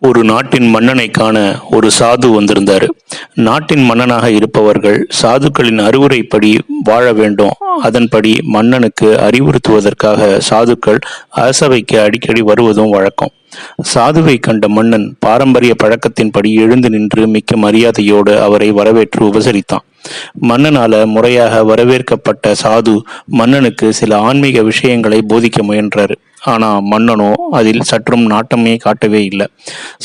ஒரு நாட்டின் மன்னனை காண ஒரு சாது வந்திருந்தார். நாட்டின் மன்னனாக இருப்பவர்கள் சாதுக்களின் அறிவுரைப்படி வாழ வேண்டும். அதன்படி மன்னனுக்கு அறிவுறுத்துவதற்காக சாதுக்கள் அரசவைக்கு அடிக்கடி வருவதும் வழக்கம். சாதுவை கண்ட மன்னன் பாரம்பரிய பழக்கத்தின்படி எழுந்து நின்று மிக்க மரியாதையோடு அவரை வரவேற்று உபசரித்தான். மன்னனால முறையாக வரவேற்கப்பட்ட சாது மன்னனுக்கு சில ஆன்மீக விஷயங்களை போதிக்க முயன்றார். ஆனா மன்னனோ அதில் சற்றும் நாட்டமே காட்டவே இல்லை.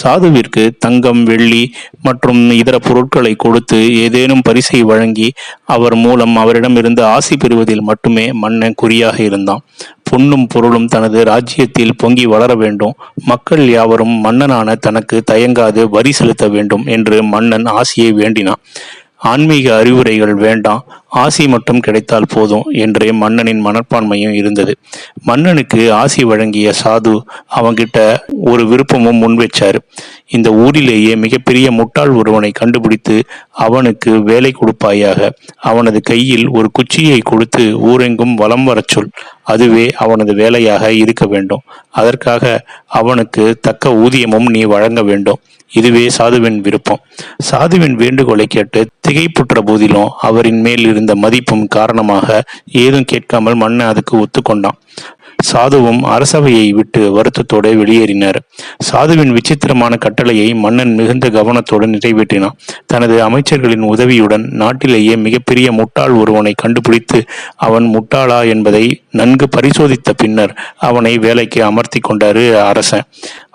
சாதுவிற்கு தங்கம் வெள்ளி மற்றும் இதர பொருட்களை கொடுத்து ஏதேனும் பரிசை வழங்கி அவர் மூலம் அவரிடமிருந்து ஆசி பெறுவதில் மட்டுமே மன்னன் குறியாக இருந்தான். பொன்னும் பொருளும் தனது ராஜ்யத்தில் பொங்கி வளர வேண்டும். மக்கள் யாவரும் மன்னனான தனக்கு தயங்காது வரி செலுத்த வேண்டும் என்று மன்னன் ஆசியை வேண்டினான். ஆன்மீக அறிவுரைகள் வேண்டாம். ஆசி மட்டும் கிடைத்தால் போதும் என்றே மன்னனின் மனப்பான்மையும் இருந்தது. மன்னனுக்கு ஆசி வழங்கிய சாது அவங்கிட்ட ஒரு விருப்பமும் முன்வைச்சார். இந்த ஊரிலேயே மிகப்பெரிய முட்டாள் ஒருவனை கண்டுபிடித்து அவனுக்கு வேலை கொடுப்பாயாக. அவனது கையில் ஒரு குச்சியை கொடுத்து ஊரெங்கும் வலம் வரச் சொல். அதுவே அவனது வேலையாக இருக்க வேண்டும். அதற்காக அவனுக்கு தக்க ஊதியமும் நீ வழங்க வேண்டும். இதுவே சாதுவின் விருப்பம். சாதுவின் வேண்டுகோளை கேட்டு திகைப்புற்ற போதிலும் அவரின் மேல் இருந்த மதிப்பும் காரணமாக ஏதும் கேட்காமல் மன்னன் அதுக்கு ஒத்துக்கொண்டான். சாதுவும் அரசவையை விட்டு வருத்தத்தோடு வெளியேறினார். சாதுவின் விசித்திரமான கட்டளையை மன்னன் மிகுந்த கவனத்தோடு நிறைவேற்றினான். தனது அமைச்சர்களின் உதவியுடன் நாட்டிலேயே மிகப்பெரிய முட்டாள் ஒருவனை கண்டுபிடித்து அவன் முட்டாளா என்பதை நன்கு பரிசோதித்த பின்னர் அவனை வேலைக்கு அமர்த்தி கொண்டாரு அரசன்.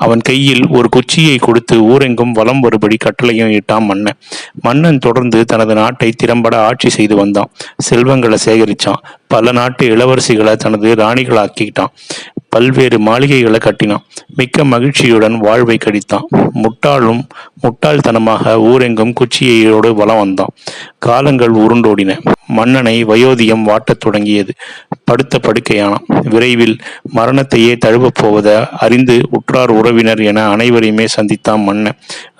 அவன் கையில் ஒரு குச்சியை கொடுத்து ஊரெங்கும் வலம் வருபடி கட்டளையும் இட்டான் மன்னன். மன்னன் தொடர்ந்து தனது நாட்டை திறம்பட ஆட்சி செய்து வந்தான். செல்வங்களை சேகரிச்சான். பல நாட்டு இளவரசிகளை தனது ராணிகளாக்கிட்டான். பல்வேறு மாளிகைகளை கட்டினான். மிக்க மகிழ்ச்சியுடன் வாழ்வை கடித்தான் முட்டாளும் முட்டாள்தனமாக ஊரெங்கும் குச்சியையோடு வலம் வந்தான். காலங்கள் உருண்டோடின. மன்னனை வயோதியம் வாட்டத் தொடங்கியது. படுத்த படுக்கையான விரைவில் மரணத்தையே தழுவப் போவதை அறிந்து உற்றார் உறவினர் என அனைவரையுமே சந்தித்தான் மன்னன்.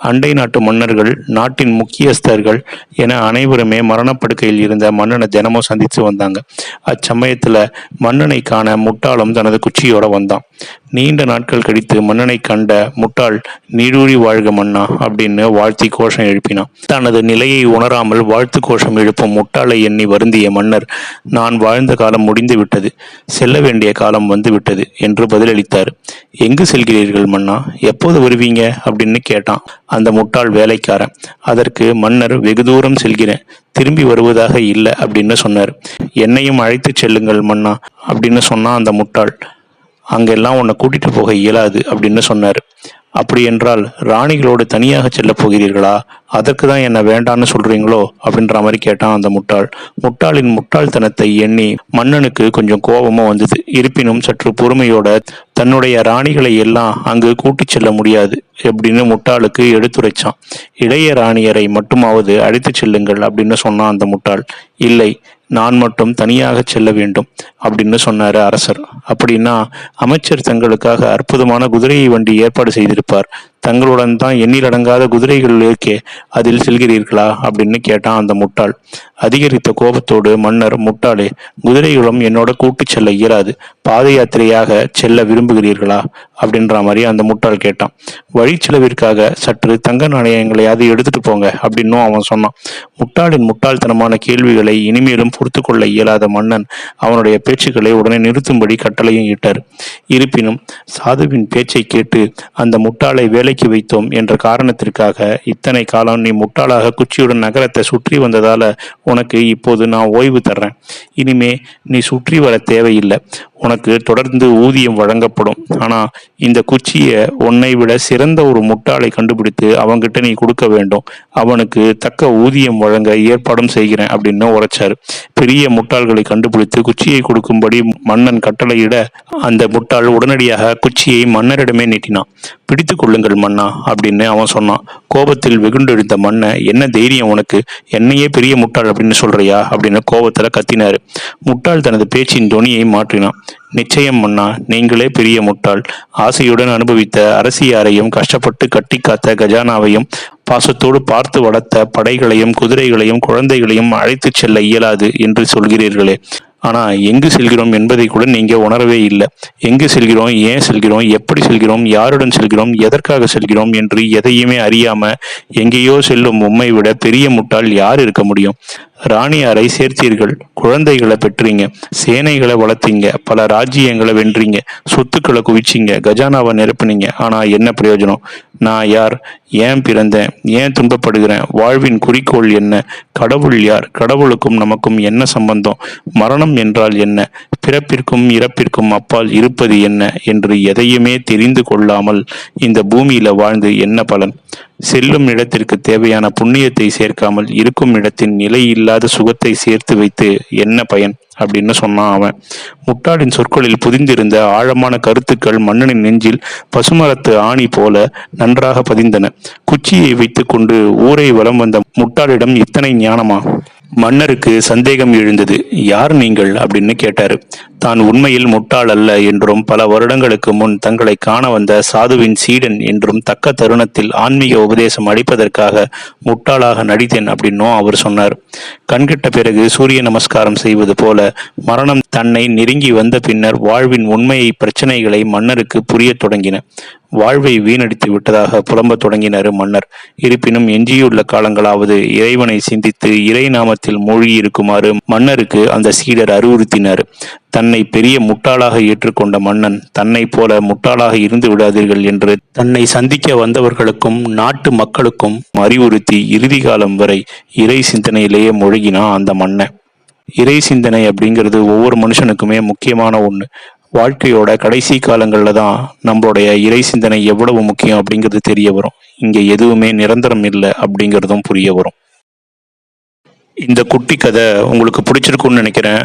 அண்டை நாட்டு மன்னர்கள் நாட்டின் முக்கியஸ்தர்கள் என அனைவருமே மரணப்படுக்கையில் இருந்த மன்னனை தினமும் சந்தித்து வந்தாங்க. அச்சமயத்துல மன்னனை காண முட்டாளும் தனது குச்சியோட வந்தான். நீண்ட நாட்கள் கழித்து மன்னனை கண்ட முட்டாள் நீடூழி வாழ்க மன்னா அப்படின்னு வாழ்த்தி கோஷம் எழுப்பினான். தனது நிலையை உணராமல் வாழ்த்து கோஷம் எழுப்பும் முட்டாளை எண்ணி வருந்திய மன்னர் நான் வாழ்ந்த காலம் முடிந்து விட்டது செல்ல வேண்டிய காலம் வந்து விட்டது என்று பதிலளித்தார். எங்கு செல்கிறீர்கள் மன்னா? எப்போது வருவீங்க? அப்படின்னு கேட்டான் அந்த முட்டாள் வேலைக்காரன். அதற்கு மன்னர் வெகு தூரம் செல்கிறேன் திரும்பி வருவதாக இல்லை அப்படின்னு சொன்னார். என்னையும் அழைத்து செல்லுங்கள் மன்னா அப்படின்னு சொன்னான் அந்த முட்டாள். அங்கெல்லாம் உன்னை கூட்டிட்டு போக இயலாது அப்படின்னு சொன்னார். அப்படி என்றால் ராணிகளோடு தனியாக செல்ல போகிறீர்களா? அதற்கு தான் என்ன வேண்டான்னு சொல்றீங்களோ? அப்படின்ற மாதிரி கேட்டான் அந்த முட்டாள். முட்டாளின் முட்டாள்தனத்தை எண்ணி மன்னனுக்கு கொஞ்சம் கோபமும் வந்தது. இருப்பினும் சற்று பொறுமையோட தன்னுடைய ராணிகளை எல்லாம் அங்கு கூட்டிச் செல்ல முடியாது அப்படின்னு முட்டாளுக்கு எடுத்துரைச்சான். இளைய ராணியரை மட்டுமாவது அழைத்துச் செல்லுங்கள் அப்படின்னு சொன்னான் அந்த முட்டாள். இல்லை நான் மட்டும் தனியாக செல்ல வேண்டும் அப்படின்னு சொன்னாரு அரசர். அப்படின்னா அமைச்சர் தங்களுக்காக அற்புதமான குதிரை வண்டி ஏற்பாடு செய்திருப்பார். தங்களுடன் தான் எண்ணிலடங்காத குதிரைகள் இருக்கே அதில் செல்கிறீர்களா? அப்படின்னு கேட்டான் அந்த முட்டாள். அதிகரித்த கோபத்தோடு மன்னர் முட்டாளே குதிரைகளும் என்னோட கூட்டு செல்ல இயலாது. பாத யாத்திரையாக செல்ல விரும்புகிறீர்களா? அப்படின்ற மாதிரி அந்த முட்டாள் கேட்டான். வழி செலவிற்காக சற்று தங்க நாணயங்களையாவது எடுத்துட்டு போங்க அப்படின்னும் அவன் சொன்னான். முட்டாளின் முட்டாள்தனமான கேள்விகளை இனிமேலும் பொறுத்து கொள்ள இயலாத மன்னன் அவனுடைய பேச்சுக்களை உடனே நிறுத்தும்படி கட்டளையும் இட்டார். இருப்பினும் சாதுவின் பேச்சை கேட்டு அந்த முட்டாளை வேலை வேலைக்கு வைத்தோம் என்ற காரணத்திற்காக இத்தனை காலம் நீ முட்டாளாக குச்சியுடன் நகரத்தை சுற்றி வந்ததால உனக்கு இப்போது நான் ஓய்வு தர்றேன். இனிமே நீ சுற்றி வர தேவையில்லை. உனக்கு தொடர்ந்து ஊதியம் வழங்கப்படும். ஆனா இந்த குச்சியை உன்னை விட சிறந்த ஒரு முட்டாளை கண்டுபிடித்து அவங்கிட்ட நீ கொடுக்க வேண்டும். அவனுக்கு தக்க ஊதியம் வழங்க ஏற்பாடும் செய்கிறேன் அப்படின்னு உரைச்சாரு. பெரிய முட்டாள்களை கண்டுபிடித்து குச்சியை கொடுக்கும்படி மன்னன் கட்டளையிட அந்த முட்டாள் உடனடியாக குச்சியை மன்னரிடமே நீட்டினான். பிடித்து கொள்ளுங்கள் மன்னா அப்படின்னு அவன் சொன்னான். கோபத்தில் வெகுண்டெழுந்த மன்னன் என்ன தைரியம் உனக்கு? என்னையே பெரிய முட்டாள் அப்படின்னு சொல்றியா? அப்படின்னு கோபத்துல கத்தினாரு. முட்டாள் தனது பேச்சின் துணியை மாற்றினான். நிச்சயம் மன்னா நீங்களே பெரிய முட்டாள். ஆசையுடன் அனுபவித்த அரசியாரையும் கஷ்டப்பட்டு கட்டி காத்த கஜானாவையும் பாசத்தோடு பார்த்து வளர்த்த படைகளையும் குதிரைகளையும் குழந்தைகளையும் அழைத்துச் செல்ல இயலாது என்று சொல்கிறீர்களே. ஆனா எங்கு செல்கிறோம் என்பதை கூட நீங்க உணரவே இல்லை. எங்கு செல்கிறோம் ஏன் செல்கிறோம் எப்படி செல்கிறோம் யாருடன் செல்கிறோம் எதற்காக செல்கிறோம் என்று எதையுமே அறியாம எங்கேயோ செல்லும் உம்மை விட பெரிய முட்டாள் யார் இருக்க முடியும்? ராணியாரை சேர்த்தீர்கள். குழந்தைகளை பெற்றீங்க. சேனைகளை வளர்த்தீங்க. பல ராஜ்யங்களை வென்றீங்க. சொத்துக்களை குவிச்சிங்க. கஜானாவை நிரப்புனீங்க. ஆனால் என்ன பிரயோஜனம்? நான் யார்? ஏன் பிறந்தேன்? ஏன் துன்பப்படுகிறேன்? வாழ்வின் குறிக்கோள் என்ன? கடவுள் யார்? கடவுளுக்கும் நமக்கும் என்ன சம்பந்தம்? மரணம் என்றால் என்ன? பிறப்பிற்கும் இறப்பிற்கும் அப்பால் இருப்பது என்ன என்று எதையுமே தெரிந்து கொள்ளாமல் இந்த பூமியில வாழ்ந்து என்ன பலன்? செல்லும் இடத்திற்கு தேவையான புண்ணியத்தை சேர்க்காமல் இருக்கும் இடத்தின் நிலை இல்லாத சுகத்தை சேர்த்து வைத்து என்ன பயன்? அப்படின்னு சொன்னான் அவன். முட்டாளின் சொற்களில் புதிந்திருந்த ஆழமான கருத்துக்கள் மன்னனின் நெஞ்சில் பசுமரத்து ஆணி போல நன்றாக பதிந்தன. குச்சியை வைத்துக்கொண்டு ஊரை வலம் வந்த முட்டாளிடம் இத்தனை ஞானமா? மன்னருக்கு சந்தேகம் எழுந்தது. யார் நீங்கள்? அப்படின்னு கேட்டாரு. தான் உண்மையில் முட்டாள் அல்ல என்றும் பல வருடங்களுக்கு முன் தங்களை காண வந்த சாதுவின் சீடன் என்றும் தக்க தருணத்தில் ஆன்மீக உபதேசம் அளிப்பதற்காக முட்டாளாக நடித்தேன் அப்படின்னும் அவர் சொன்னார். கண்கிட்ட பிறகு சூரிய நமஸ்காரம் செய்வது போல மரணம் தன்னை நெருங்கி வந்த பின்னர் வாழ்வின் உண்மையை பிரச்சனைகளை மன்னருக்கு புரியத் தொடங்கின. வாழ்வை வீணடித்து விட்டதாக புலம்பத் தொடங்கினார் மன்னர். இருப்பினும் எஞ்சியுள்ள காலங்களாவது இறைவனை சிந்தித்து இறை நாமத்தில் மூழ்கி இருக்குமாறு மன்னருக்கு அந்த சீடர் அறிவுறுத்தினார். தன்னை பெரிய முட்டாளாக ஏற்றுக்கொண்ட மன்னன் தன்னை போல முட்டாளாக இருந்து விடாதீர்கள் என்று தன்னை சந்திக்க வந்தவர்களுக்கும் நாட்டு மக்களுக்கும் அறிவுறுத்தி இறுதி காலம் வரை இறை சிந்தனையிலேயே மூழ்கினான் அந்த மன்னன். இறை சிந்தனை அப்படிங்கிறது ஒவ்வொரு மனுஷனுக்குமே முக்கியமான ஒன்று வாழ்க்கையோட கடைசி காலங்களில் தான் நம்மளுடைய இறை சிந்தனை எவ்வளவு முக்கியம் அப்படிங்கிறது தெரிய வரும். இங்கே எதுவுமே நிரந்தரம் இல்லை அப்படிங்கிறதும் புரிய வரும். இந்த குட்டி கதை உங்களுக்கு பிடிச்சிருக்கும்னு நினைக்கிறேன்.